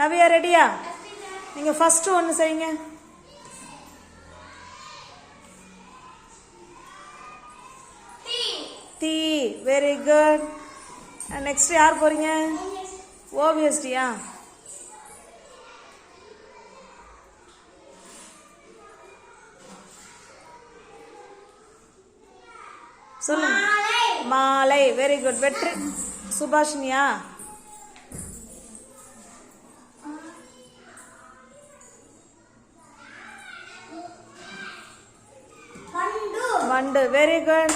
நவியா ரெடியா நீங்கள் ஃபஸ்ட்டு ஒன்று செய்யுங்க. டி வெரி குட் நெக்ஸ்ட் யார் போறீங்க? ஓவியஸ்டியா சொல்லுங்க. மாலை. Very good Vetri. சுபாஷினியா? வண்டு very good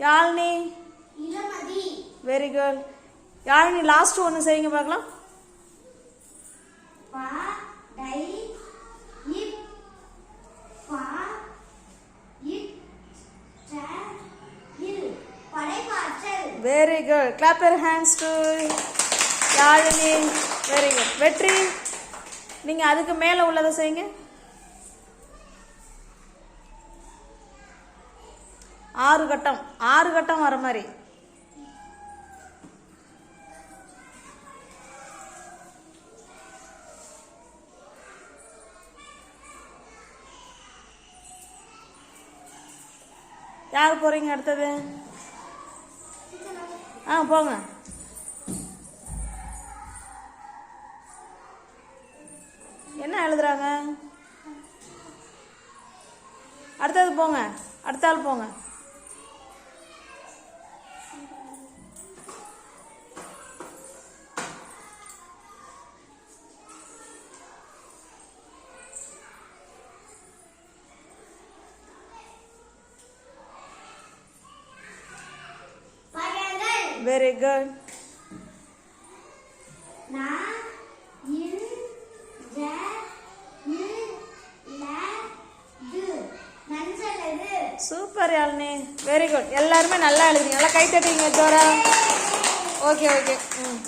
Yazhini. Very good Yazhini last ஒன்று செய்யுங்க பார்க்கலாம். ப டை இப் ப இட் ட யாழினி வெரி குட் வெற்றி நீங்கள் அதுக்கு மேலே உள்ளதை செய்யுங்க. ஆறு கட்டம் ஆறு கட்டம் வர மாதிரி. யார் போறீங்க அடுத்தது? ஆ போங்க. என்ன எழுதுறாங்க? அடுத்தது போங்க. அடுத்த ஆள் போங்க. வெரி குட் நா சூப்பர் யாழினி வெரி குட் எல்லாருமே நல்லா எழுதுங்க நல்லா கை தட்டுவீங்க ஜோரா? ஓகே ஓகே ம்.